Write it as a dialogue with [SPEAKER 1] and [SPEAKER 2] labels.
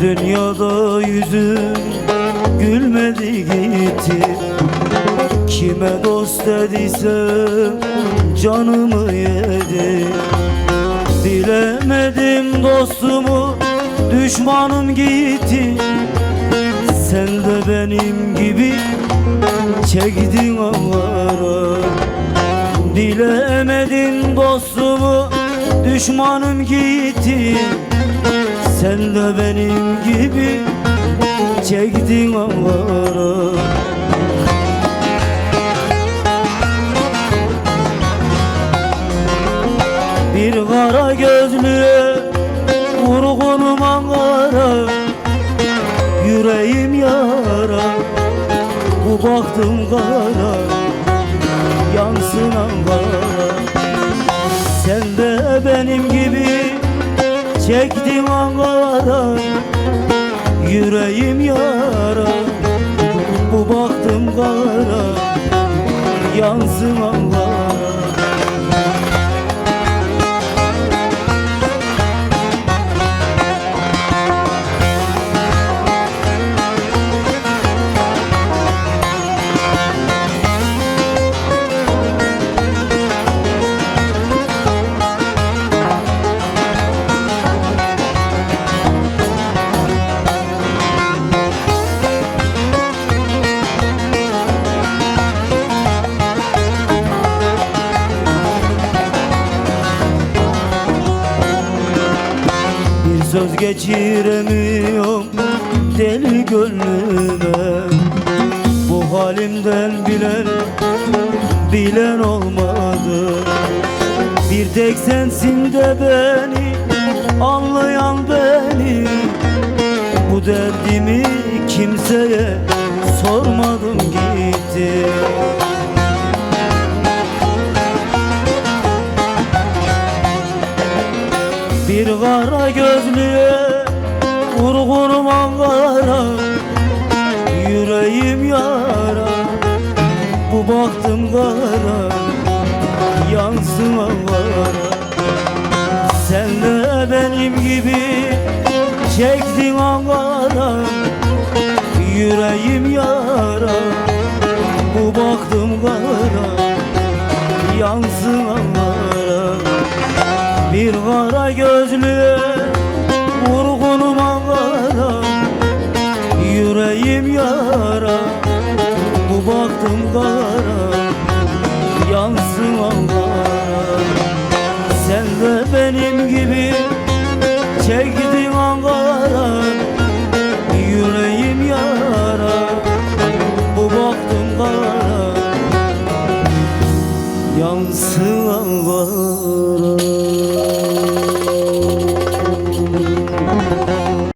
[SPEAKER 1] Dünyada yüzüm gülmedi gitti. Kime dost dediysem canımı yedi. Bilemedim dostumu düşmanım gitti. Sen de benim gibi çektin avara Bilemedim dostumu düşmanım gitti Sen de benim gibi çektin avara Bir kara gözlüye vurgunum Ankara Yüreğim yara Bu baktım kara Yansın Ankara Sen de benim gibi Çektin Ankara Yüreğim yara söz geçiremiyorum deli gönlüme. Bu halimden bilen, bilen olmadı. Bir tek sensin de beni, anlayan beni. Bu derdimi kimseye sormadım gitti kara gözlüye vurgunum Ankara Yüreğim yara. Bu baktım kara Yansın Ankara Sen de benim gibi Çektin Ankara Yüreğim Bir kara gözlü vurgunum ağlara Yüreğim yara bu baktım kara. yansın